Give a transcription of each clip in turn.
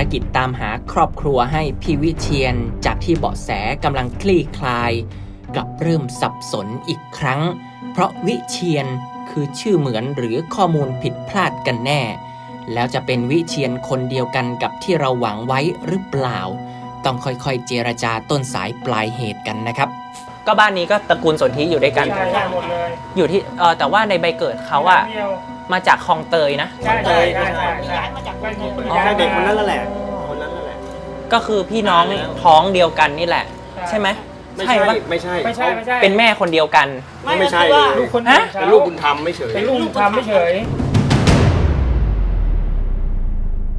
ารกิจตามหาครอบครัวให้พี่วิเชียน จากที่เบาะแสกำลังคลี่คลายกลับเริ่มสับสนอีกครั้ง เพราะวิเชียนคือชื่อเหมือนหรือข้อมูลผิดพลาดกันแน่ แล้วจะเป็นวิเชียนคนเดียวกันกับที่เราหวังไว้หรือเปล่า ต้องค่อยๆเจรจาต้นสายปลายเหตุกันนะครับ ก็บ้านนี้ก็ตระกูลสนธิอยู่ด้วยกัน ใช่ใช่หมดเลยอยู่ที่เออแต่ว่าในใบเกิดเขาอะเดียวมาจากคลองเตยนะ ใช่ใช่ใช่ใช่ย้ายมาจากกรุงเทพไม่ใช่ย้ายเด็กคนนั้นนั่นแหละ คนนั้นนั่นแหละ ก็คือพี่น้องท้องเดียวกันนี่แหละ ใช่ไหมไม่ใช่ปะไม่ใช่ไม่ใช่ไม่ใช่เป็นแม่คนเดียวกัน ไม่ไม่ใช่ใช่ว่าลูกคนฮะเป็นลูกบุญธรรมไม่เฉย เป็นลูกบุญธรรมไม่เฉย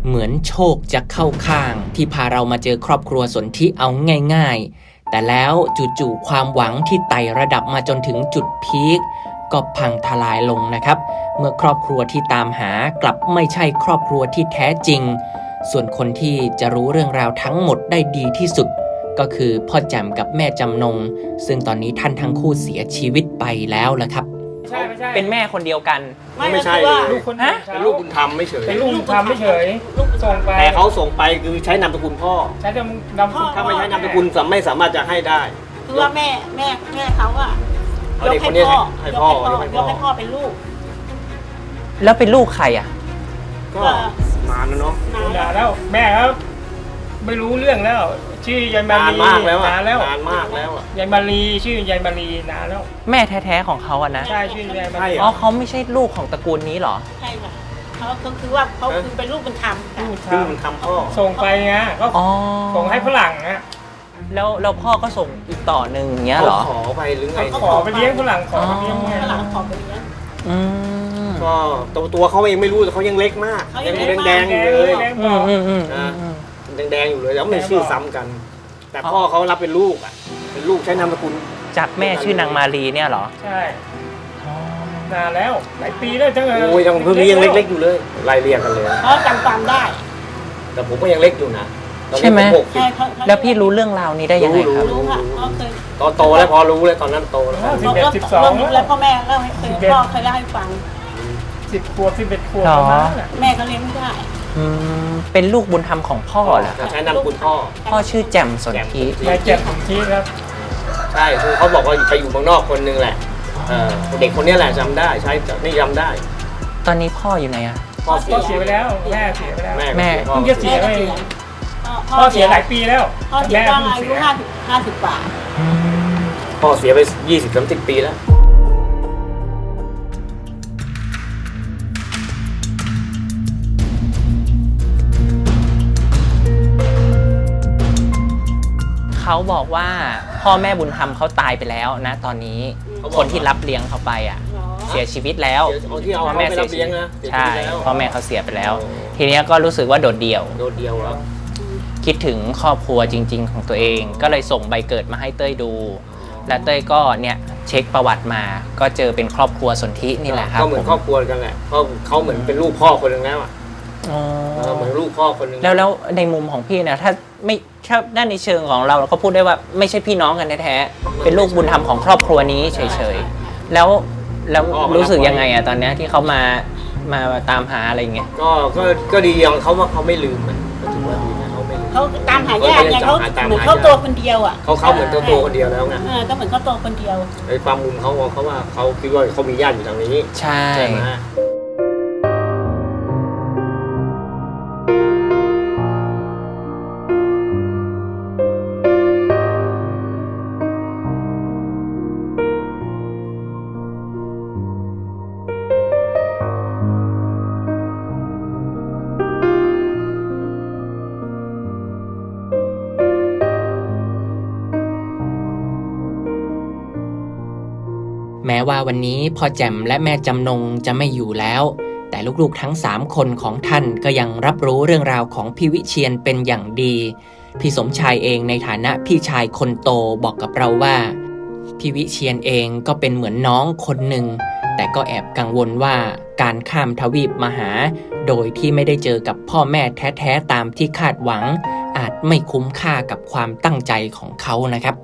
เหมือนโชคจะเข้าข้าง ที่พาเรามาเจอครอบครัวสนธิเอาง่าย ๆ แต่แล้วจู่ๆความหวังที่ไต่ระดับมาจนถึงจุดพีคก็พังทลายลงนะครับ เมื่อครอบครัวที่ตามหากลับไม่ใช่ครอบครัวที่แท้จริง ส่วนคนที่จะรู้เรื่องราวทั้งหมดได้ดีที่สุด ก็คือพ่อแจ่มกับแม่จำนง ซึ่งตอนนี้ท่านทั้งคู่เสียชีวิตไปแล้วละครับ ใช่ไม่ใช่ เป็นแม่คนเดียวกัน ไม่ไม่ใช่คือว่าลูกคนฮะ เป็นลูกบุญธรรมไม่เฉย เป็นลูกบุญธรรมไม่เฉย ลูกบุญธร ส่รมงไปแต่เขาส่งไปคือใช้นามสกุลพ่อ ใช้จะนำพ่อ ถ้าไม่ใช้นามสกุลสามไม่สามารถจะให้ได้คือว่าแม่แม่แม่เขาอะเอายกเด็กให้คนนี้พ่อให้ยกพ่อให้พ่อยกให้พ่อยกให้พ่อเป็นลูกแล้วเป็นลูกใครอะ ก็นานแล้วเนาะ นานด่าแล้วแม่ครับ ไม่รู้เรื่องแล้ว ชื่อยายมาานนลีมากแล้วอะนานแล้วนานมากแล้วอะยายมารีชื่อยายมารีนานแล้วแม่แท้ๆของเขาอะนะ ใช่ชื่อยายมาใช่รีเหรอ๋อเขาไม่ใช่ลูกของตระกูลนี้เหรอ ใช่ค่ะ เขาก็คือว่าเขาคือเป็นลูกบุญธรรมค่ะลูกคือทำบุญธรรมพ่อส่งไปไงก็อ๋อส่งให้ฝรั่งอะแล้วแล้วพ่อก็ส่งอีกต่อหนึ่งอย่างเงี้ยเขาเหรอ ขอไปหรือไงขอไปเลี้ยงฝรั่งขอไปเลี้ยงไง ฝรั่งขอไปเลี้ยง อืมก็ตัวตัวเขาเองไม่รู้แต่เขายังเล็กมากเขายัยังงเล็กแดงๆอยู่เลย แดง อืมอืมอืมอืมแดงๆอยู่เลยแล้วไม่ชื่อซ้ำกัน แต่พ่อเขารับเป็นลูกอะเป็นลูกใช้นามสกุลจากแม่ชื่อนางมารีเนี่ยเหรอ ใช่ นานแล้ว หลายปีแล้วจังเลยโอ้ยยังเพิ่งนี้ยังเล็กๆอยู่เลยไล่เรียงกันเลยเขาจำความได้แต่ผมก็ยังเล็กอยู่นะตอนนี้ใช่ไหมผกสิใช่บเขาเขาแล้วพี่รู้เรื่องราวนี้ได้ยังไงครับ รู้ค่ะเขาเคยตอนโตแล้วพอรู้เลยตอนนั้นโตแล้วสิบเอ็ดสิบสองแล้วพ่อแม่เล่าให้เคยพ่อเคยเล่าให้ฟัง สิบขวบสิบเอ็ดขวบหรอประมาณนั้นน่ะแม่ก็เลี้ยงไม่ได้ อืมเป็นลูกบุญธรรมของพ่อเหรอใช้นามสกุลพ่อ พ่อชื่อแจ่มสนธินายเจ็บผมชี้ครับ ใช่คือเขาบอกว่าไปอยู่เมืองนอกคนนึงแหละ เออเด็กคนนี้แหละจำได้ใช้นี่จำได้ตอนนี้พ่ออยู่ไหนอะ พ่อเสีพ่ยอเสียไปแล้วแม่เสียไปแล้ว แม่แม่พ่อเพิ่งจะเสีย ไปแม่ก็เสียพ่อเสียหลายปีแล้วพ่อเสียแม่ตอนเพิ่งอาเสียุยห้าสิบห้าสิบกว่า พ่อเสียไปยี่สิบสามสิบปีแล้ว เขาบอกว่าพ่อแม่บุญธรรมเขาตายไปแล้วนะตอนนี้เขาบอก คนที่รับเลี้ยงเขาไปอะเหรอเสียชีวิตแล้วเสียเอาที่เอาพ่อเขาแม่ไปเสีรัยบชีเลี้ยวิงตนะเสียชีใช่วิตแล้วพ่อแม่เขาเสียไปแล้ว ทีเนี้ยก็รู้สึกว่าโดดเดี่ยว โดดเดียวแล้วคิดถึงครอบครัวจริง ๆ ของตัวเอง ก็เลยส่งใบเกิดมาให้เต้ยดู และเต้ยก็เนี่ยเช็คประวัติมา ก็เจอเป็นครอบครัวสนธินี่แหละครับก็เหมือนครอบครัวกันแหละเขาเขาเหมือนเป็นลูกพ่อคนหนึ่งแล้วอะอ๋อเออเหมือนลูกพ่อคนหนึ่งแล้วแล้วในมุมของพี่เนี่ยถ้าไม่ ถ้าด้านในเชิงของเราเราก็พูดได้ว่าไม่ใช่พี่น้องกันแท้ๆเป็นลูกบุญธรรมของครอบครัวนี้เฉยๆแล้วแล้วรู้สึกยังไงอะตอนเนี้ยที่เขามามาตามหาอะไรอย่างเงี้ยก็ก็ก็ดีอย่างเขาว่าเขาไม่ลืมมันก็ถือว่าดีนะเขาไม่ลืม เขาตามหายากไงเขาตามหาเหมือนเขาตัวคนเดียวอะเขาเขาเหมือนตัวตัวคนเดียวแล้วไงเออก็เหมือนเขาตัวคนเดียวไอ้ความมุมเขาเขาว่าเขาคิดว่าเขามีญาติอยู่ทางนี้ใช่ ใช่ไหม ม้ว่าวันนี้พ่อแจ่มและแม่จำนงจะไม่อยู่แล้ว แต่ลูกๆทั้ง 3 คนของท่านก็ยังรับรู้เรื่องราวของพี่วิเชียนเป็นอย่างดี พี่สมชายเองในฐานะพี่ชายคนโตบอกกับเราว่า พี่วิเชียนเองก็เป็นเหมือนน้องคนหนึ่ง แต่ก็แอบกังวลว่าการข้ามทวีปมาหา โดยที่ไม่ได้เจอกับพ่อแม่แท้ๆตามที่คาดหวัง อาจไม่คุ้มค่ากับความตั้งใจของเขานะครับ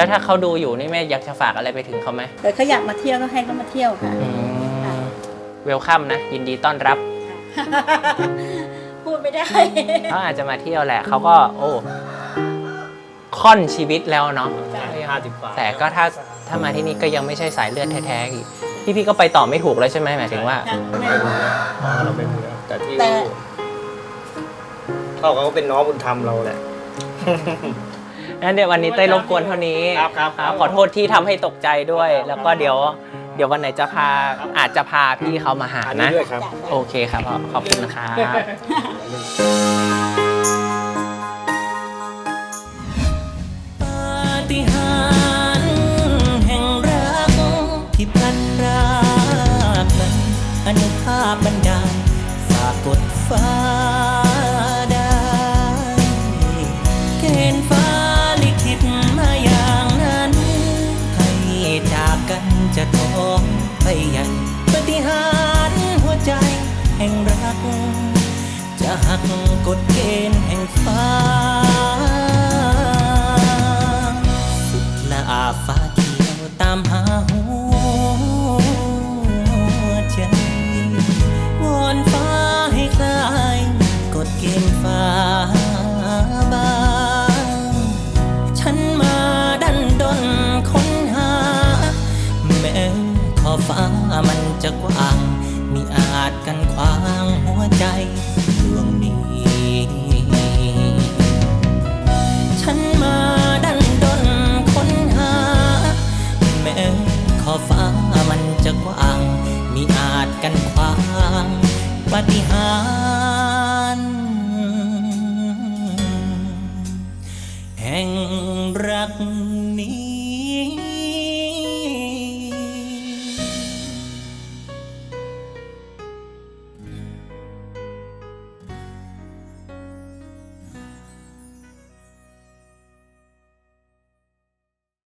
แแล้วถ้าเขาดูอยู่นี่แม่อยากจะฝากอะไรไปถึงเขาไหมแต่เขาอยากมาเที่ยวก็ให้เขามาเที่ยวค่ะ เวลคัมนะ ยินดีต้อนรับ พูดไม่ได้ เขาอาจจะมาเที่ยวแหละเขาก็ โอ้ค่อนชีวิตแล้วเนาะห้าสิบกว่าแต่ก็ถ้าถ้ามาที่นี่ก็ยังไม่ใช่สายเลือดแท้ๆอีกพี่พี่ก็ไปต่อไม่ถูกแล้วใช่ไหมหมายถึงว่าไม่รู้นะเราไม่รู้นะแต่ที่แต่ รู้เขาเขาก็เป็นน้องบุญธรรมเราแหละ งั้นเดี๋ยววันนี้เต้ยรบกวนเท่านี้ครับครับ ขอโทษที่ทำให้ตกใจด้วย แล้วก็เดี๋ยวเดี๋ยววันไหนจะพาอาจจะพาพี่เขามาหาอันนี้นะ ด้วยครับ โอเคครับพ่อขอบคุณนะครับป จะหักกฎเกณฑ์แห่งฟ้า สุดละอาฟ้าเขียวตามหาหัวใจ วอนฟ้าให้คลายกฎเกณฑ์ฟ้าบาง ฉันมาดันดนค้นหา แม้ขอฟ้ามันจะกว้าง มีอาจกันขวาง ใจ